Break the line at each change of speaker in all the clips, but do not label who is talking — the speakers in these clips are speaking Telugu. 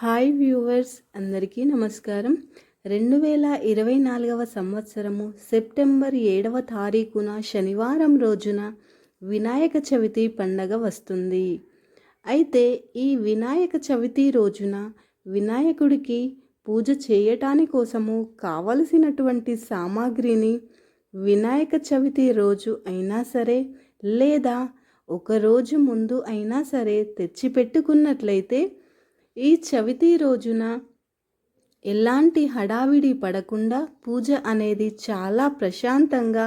హాయ్ వ్యూవర్స్ అందరికీ నమస్కారం. రెండు వేల ఇరవై నాలుగవ సంవత్సరము సెప్టెంబర్ ఏడవ తారీఖున శనివారం రోజున వినాయక చవితి పండగ వస్తుంది. అయితే ఈ వినాయక చవితి రోజున వినాయకుడికి పూజ చేయటాని కోసము కావలసినటువంటి సామాగ్రిని వినాయక చవితి రోజు అయినా సరే లేదా ఒక రోజు ముందు అయినా సరే తెచ్చిపెట్టుకున్నట్లయితే ఈ చవితి రోజున ఎలాంటి హడావిడి పడకుండా పూజ అనేది చాలా ప్రశాంతంగా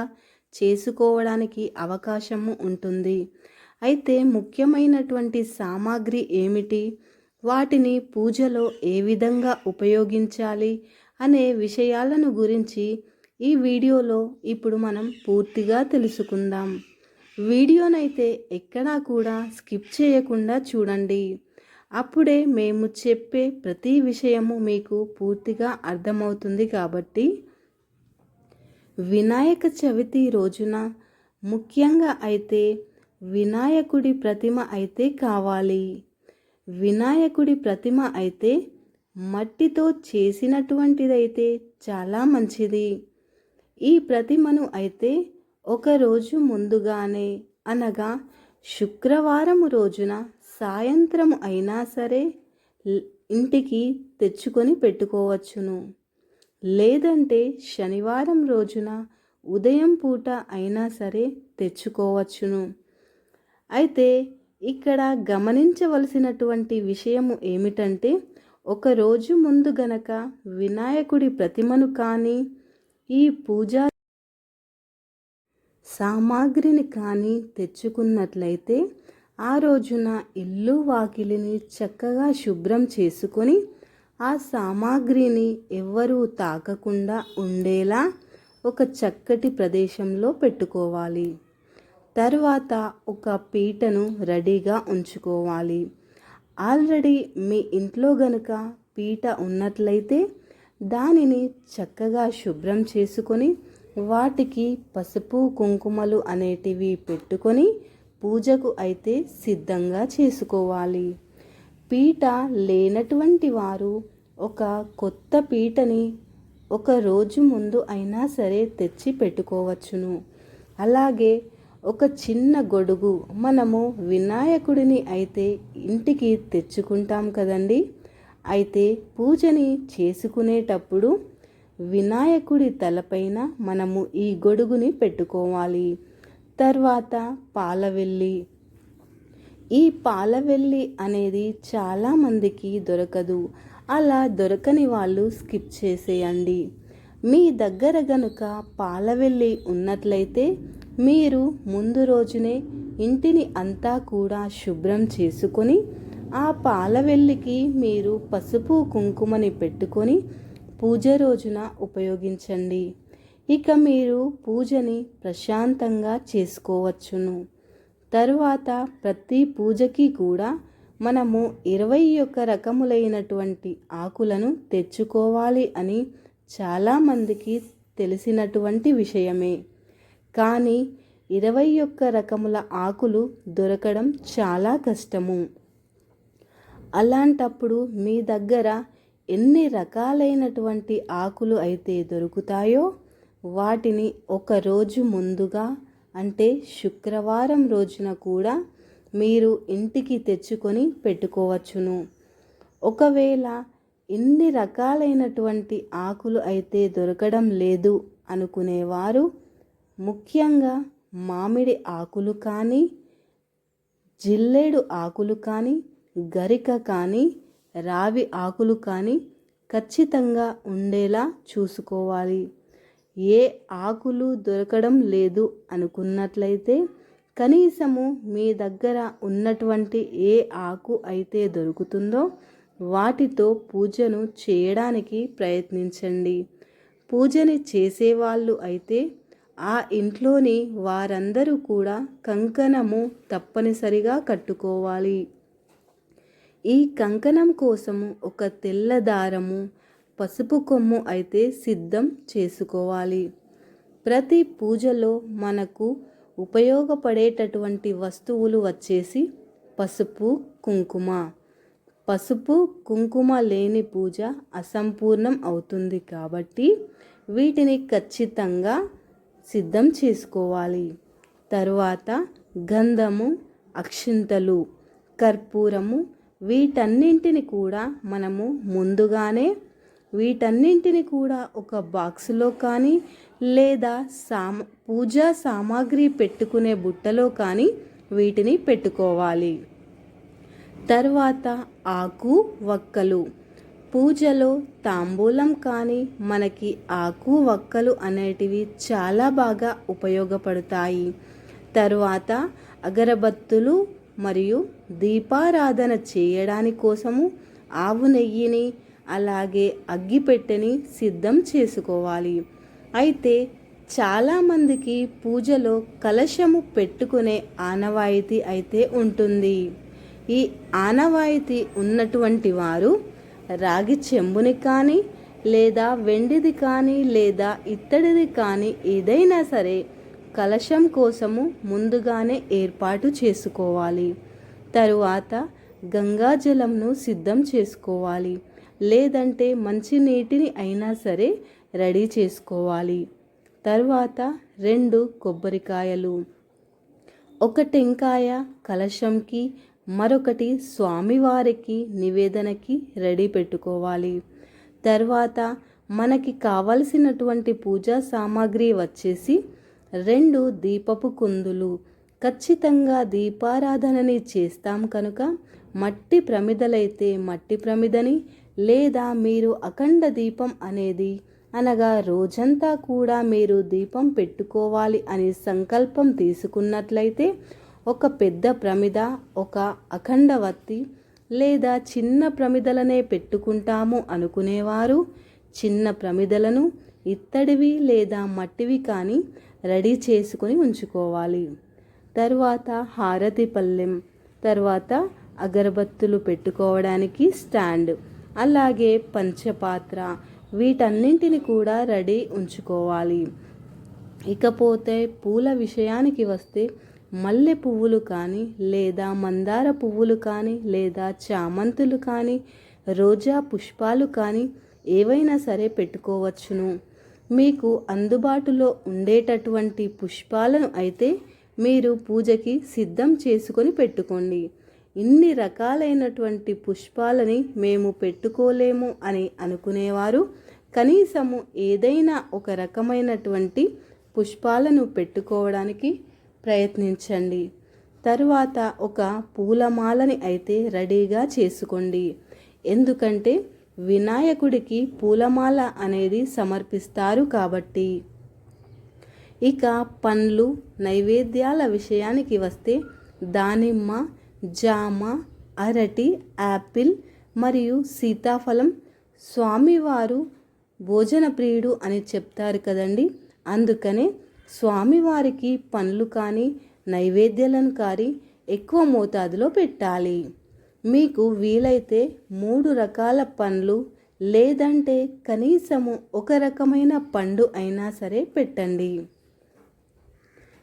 చేసుకోవడానికి అవకాశము ఉంటుంది. అయితే ముఖ్యమైనటువంటి సామాగ్రి ఏమిటి? వాటిని పూజలో ఏ విధంగా ఉపయోగించాలి? అనే విషయాలను గురించి ఈ వీడియోలో ఇప్పుడు మనం పూర్తిగా తెలుసుకుందాం. వీడియోనైతే ఎక్కడా కూడా స్కిప్ చేయకుండా చూడండి. అప్పుడే మేము చెప్పే ప్రతి విషయము మీకు పూర్తిగా అర్థమవుతుంది కాబట్టి వినాయక చవితి రోజున ముఖ్యంగా అయితే వినాయకుడి ప్రతిమ అయితే కావాలి. వినాయకుడి ప్రతిమ అయితే మట్టితో చేసినటువంటిదైతే చాలా మంచిది. ఈ ప్రతిమను అయితే ఒకరోజు ముందుగానే అనగా శుక్రవారం రోజున సాయంత్రం అయినా సరే ఇంటికి తెచ్చుకొని పెట్టుకోవచ్చును. లేదంటే శనివారం రోజున ఉదయం పూట అయినా సరే తెచ్చుకోవచ్చును. అయితే ఇక్కడ గమనించవలసినటువంటి విషయము ఏమిటంటే ఒక రోజు ముందు గనక వినాయకుడి ప్రతిమను కానీ ఈ పూజా సామాగ్రిని కానీ తెచ్చుకున్నట్లయితే ఆ రోజున ఇల్లు వాకిలిని చక్కగా శుభ్రం చేసుకొని ఆ సామాగ్రిని ఎవ్వరూ తాకకుండా ఉండేలా ఒక చక్కటి ప్రదేశంలో పెట్టుకోవాలి. తర్వాత ఒక పీటను రెడీగా ఉంచుకోవాలి. ఆల్రెడీ మీ ఇంట్లో గనుక పీట ఉన్నట్లయితే దానిని చక్కగా శుభ్రం చేసుకొని వాటికి పసుపు కుంకుమలు అనేటివి పెట్టుకొని పూజకు అయితే సిద్ధంగా చేసుకోవాలి. పీట లేనటువంటి వారు ఒక కొత్త పీటని ఒక రోజు ముందు అయినా సరే తెచ్చి పెట్టుకోవచ్చును. అలాగే ఒక చిన్న గొడుగు మనము వినాయకుడిని అయితే ఇంటికి తెచ్చుకుంటాం కదండి. అయితే పూజని చేసుకునేటప్పుడు వినాయకుడి తలపైన మనము ఈ గొడుగుని పెట్టుకోవాలి. తర్వాత పాలవెల్లి. ఈ పాలవెల్లి అనేది చాలామందికి దొరకదు. అలా దొరకని వాళ్ళు స్కిప్ చేసేయండి. మీ దగ్గర గనుక పాలవెల్లి ఉన్నట్లయితే మీరు ముందు రోజునే ఇంటిని అంతా కూడా శుభ్రం చేసుకొని ఆ పాలవెల్లికి మీరు పసుపు కుంకుమని పెట్టుకొని పూజ రోజున ఉపయోగించండి. ఇక మీరు పూజని ప్రశాంతంగా చేసుకోవచ్చును. తరువాత ప్రతి పూజకి కూడా మనము ఇరవై ఒక్క రకములైనటువంటి ఆకులను తెచ్చుకోవాలి అని చాలామందికి తెలిసినటువంటి విషయమే. కానీ ఇరవై ఒక్క రకముల ఆకులు దొరకడం చాలా కష్టము. అలాంటప్పుడు మీ దగ్గర ఎన్ని రకాలైనటువంటి ఆకులు అయితే దొరుకుతాయో వాటిని ఒక రోజు ముందుగా అంటే శుక్రవారం రోజున కూడా మీరు ఇంటికి తెచ్చుకొని పెట్టుకోవచ్చును. ఒకవేళ ఎన్ని రకాలైనటువంటి ఆకులు అయితే దొరకడం లేదు అనుకునేవారు ముఖ్యంగా మామిడి ఆకులు కానీ జిల్లేడు ఆకులు కానీ గరిక కానీ రావి ఆకులు కానీ ఖచ్చితంగా ఉండేలా చూసుకోవాలి. ఏ ఆకులు దొరకడం లేదు అనుకున్నట్లయితే కనీసము మీ దగ్గర ఉన్నటువంటి ఏ ఆకు అయితే దొరుకుతుందో వాటితో పూజను చేయడానికి ప్రయత్నించండి. పూజని చేసేవాళ్ళు అయితే ఆ ఇంట్లోని వారందరూ కూడా కంకణము తప్పనిసరిగా కట్టుకోవాలి. ఈ కంకణం కోసము ఒక తెల్ల దారము పసుపు కొమ్ము అయితే సిద్ధం చేసుకోవాలి. ప్రతి పూజలో మనకు ఉపయోగపడేటటువంటి వస్తువులు వచ్చేసి పసుపు కుంకుమ. పసుపు కుంకుమ లేని పూజ అసంపూర్ణం అవుతుంది కాబట్టి వీటిని ఖచ్చితంగా సిద్ధం చేసుకోవాలి. తరువాత గంధము అక్షింతలు కర్పూరము వీటన్నింటిని కూడా మనము ముందుగానే వీటన్నింటిని కూడా ఒక బాక్సులో కానీ లేదా సామ పూజా సామాగ్రి పెట్టుకునే బుట్టలో కానీ వీటిని పెట్టుకోవాలి. తర్వాత ఆకు వక్కలు. పూజలో తాంబూలం కానీ మనకి ఆకు వక్కలు అనేటివి చాలా బాగా ఉపయోగపడతాయి. తరువాత అగరబత్తులు మరియు దీపారాధన చేయడాని కోసము ఆవు నెయ్యిని అలాగే అగ్గిపెట్టెని సిద్ధం చేసుకోవాలి. అయితే చాలామందికి పూజలో కలశము పెట్టుకునే ఆనవాయితీ అయితే ఉంటుంది. ఈ ఆనవాయితీ ఉన్నటువంటి వారు రాగి చెంబుని కానీ లేదా వెండిది కానీ లేదా ఇత్తడిది కానీ ఏదైనా సరే కలశం కోసము ముందుగానే ఏర్పాటు చేసుకోవాలి. తరువాత గంగాజలంను సిద్ధం చేసుకోవాలి. లేదంటే మంచి నీటిని అయినా సరే రెడీ చేసుకోవాలి. తర్వాత రెండు కొబ్బరికాయలు ఒక టెంకాయ కలశంకి మరొకటి స్వామివారికి నివేదనకి రెడీ పెట్టుకోవాలి. తర్వాత మనకి కావలసినటువంటి పూజా సామాగ్రి వచ్చేసి రెండు దీపపు కుందులు. ఖచ్చితంగా దీపారాధనని చేస్తాం కనుక మట్టి ప్రమిదలైతే మట్టి ప్రమిదని లేదా మీరు అఖండ దీపం అనేది అనగా రోజంతా కూడా మీరు దీపం పెట్టుకోవాలి అనే సంకల్పం తీసుకున్నట్లయితే ఒక పెద్ద ప్రమిద ఒక అఖండవత్తి లేదా చిన్న ప్రమిదలనే పెట్టుకుంటాము అనుకునేవారు. చిన్న ప్రమిదలను ఇత్తడివి లేదా మట్టివి కానీ రెడీ చేసుకుని ఉంచుకోవాలి. తర్వాత హారతి పల్లెం తర్వాత అగరబత్తులు పెట్టుకోవడానికి స్టాండ్ అలాగే పంచపాత్ర వీటన్నింటిని కూడా రెడీ ఉంచుకోవాలి. ఇకపోతే పూల విషయానికి వస్తే మల్లె పువ్వులు కానీ లేదా మందార పువ్వులు కానీ లేదా చామంతులు కానీ రోజా పుష్పాలు కానీ ఏవైనా సరే పెట్టుకోవచ్చును. మీకు అందుబాటులో ఉండేటటువంటి పుష్పాలను అయితే మీరు పూజకి సిద్ధం చేసుకొని పెట్టుకోండి. ఇన్ని రకాలైనటువంటి పుష్పాలని మేము పెట్టుకోలేము అని అనుకునేవారు. కనీసము ఏదైనా ఒక రకమైనటువంటి పుష్పాలను పెట్టుకోవడానికి ప్రయత్నించండి. తరువాత ఒక పూలమాలని అయితే రెడీగా చేసుకోండి. ఎందుకంటే వినాయకుడికి పూలమాల అనేది సమర్పిస్తారు కాబట్టి. ఇక పండ్లు నైవేద్యాల విషయానికి వస్తే దానిమ్మ జామ అరటి యాపిల్ మరియు సీతాఫలం స్వామివారు భోజన ప్రియుడు అని చెప్తారు కదండి. అందుకనే స్వామివారికి పండ్లు కానీ నైవేద్యాలను కానీ ఎక్కువ మోతాదులో పెట్టాలి. మీకు వీలైతే మూడు రకాల పండ్లు లేదంటే కనీసము ఒక రకమైన పండు అయినా సరే పెట్టండి.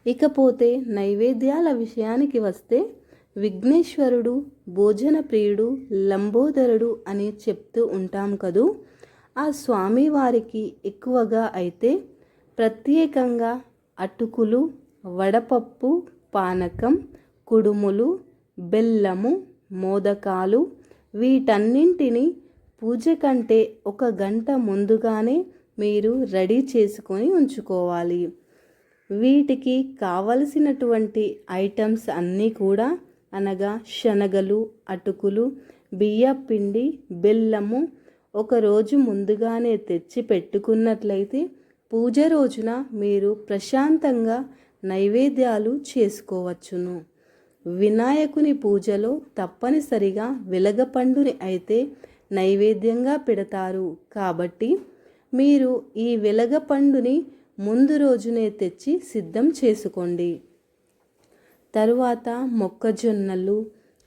ఇకపోతే నైవేద్యాల విషయానికి వస్తే విఘ్నేశ్వరుడు భోజన ప్రియుడు లంబోదరుడు అని చెప్తూ ఉంటాం కదూ? ఆ స్వామివారికి ఎక్కువగా అయితే ప్రత్యేకంగా అటుకులు వడపప్పు పానకం కుడుములు బెల్లము మోదకాలు వీటన్నింటినీ పూజ కంటే ఒక గంట ముందుగానే మీరు రెడీ చేసుకొని ఉంచుకోవాలి. వీటికి కావలసినటువంటి ఐటమ్స్ అన్నీ కూడా అనగా శనగలు అటుకులు బియ్యపిండి బెల్లము ఒక రోజు ముందుగానే తెచ్చి పెట్టుకున్నట్లయితే పూజ రోజున మీరు ప్రశాంతంగా నైవేద్యాలు చేసుకోవచ్చును. వినాయకుని పూజలో తప్పనిసరిగా వెలగపండుని అయితే నైవేద్యంగా పెడతారు. కాబట్టి మీరు ఈ వెలగపండుని ముందు రోజునే తెచ్చి సిద్ధం చేసుకోండి. తరువాత మొక్కజొన్నలు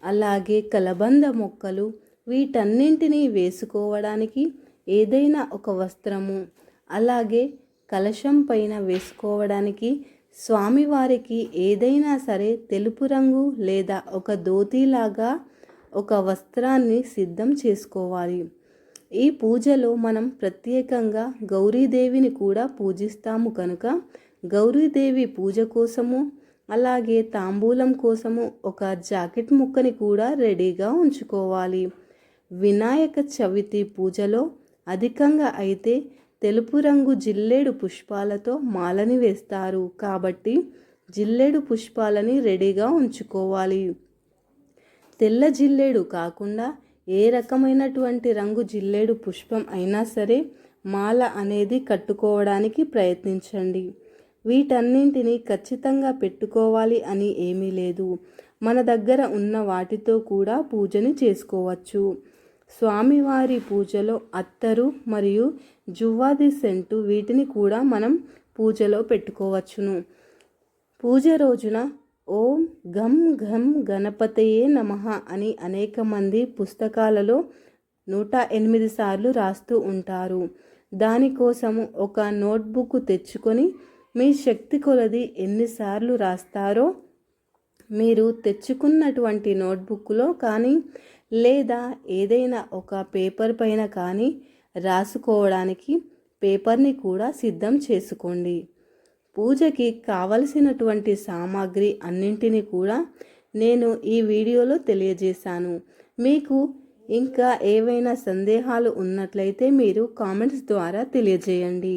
అలాగే కలబంద మొక్కలు వీటన్నింటినీ వేసుకోవడానికి ఏదైనా ఒక వస్త్రము అలాగే కలశం పైన వేసుకోవడానికి స్వామివారికి ఏదైనా సరే తెలుపు రంగు లేదా ఒక ధోతీలాగా ఒక వస్త్రాన్ని సిద్ధం చేసుకోవాలి. ఈ పూజలో మనం ప్రత్యేకంగా గౌరీదేవిని కూడా పూజిస్తాము కనుక గౌరీదేవి పూజ కోసము అలాగే తాంబూలం కోసము ఒక జాకెట్ ముక్కని కూడా రెడీగా ఉంచుకోవాలి. వినాయక చవితి పూజలో అధికంగా అయితే తెలుపు రంగు జిల్లేడు పుష్పాలతో మాలని వేస్తారు. కాబట్టి జిల్లేడు పుష్పాలని రెడీగా ఉంచుకోవాలి. తెల్ల జిల్లేడు కాకుండా ఏ రకమైనటువంటి రంగు జిల్లేడు పుష్పం అయినా సరే మాల అనేది కట్టుకోవడానికి ప్రయత్నించండి. వీటన్నింటినీ ఖచ్చితంగా పెట్టుకోవాలి అని ఏమీ లేదు. మన దగ్గర ఉన్న వాటితో కూడా పూజని చేసుకోవచ్చు. స్వామివారి పూజలో అత్తరు మరియు జువ్వాది సెంటు వీటిని కూడా మనం పూజలో పెట్టుకోవచ్చును. పూజ రోజున ఓం గం ఘం గణపతయే నమ అని అనేక మంది పుస్తకాలలో నూట ఎనిమిది సార్లు రాస్తూ ఉంటారు. దానికోసము ఒక నోట్బుక్ తెచ్చుకొని మీ శక్తి కొలది ఎన్నిసార్లు రాస్తారో మీరు తెచ్చుకున్నటువంటి నోట్బుక్లో కానీ లేదా ఏదైనా ఒక పేపర్ పైన కానీ రాసుకోవడానికి పేపర్ని కూడా సిద్ధం చేసుకోండి. పూజకి కావలసినటువంటి సామాగ్రి అన్నింటినీ కూడా నేను ఈ వీడియోలో తెలియజేశాను. మీకు ఇంకా ఏవైనా సందేహాలు ఉన్నట్లయితే మీరు కామెంట్స్ ద్వారా తెలియజేయండి.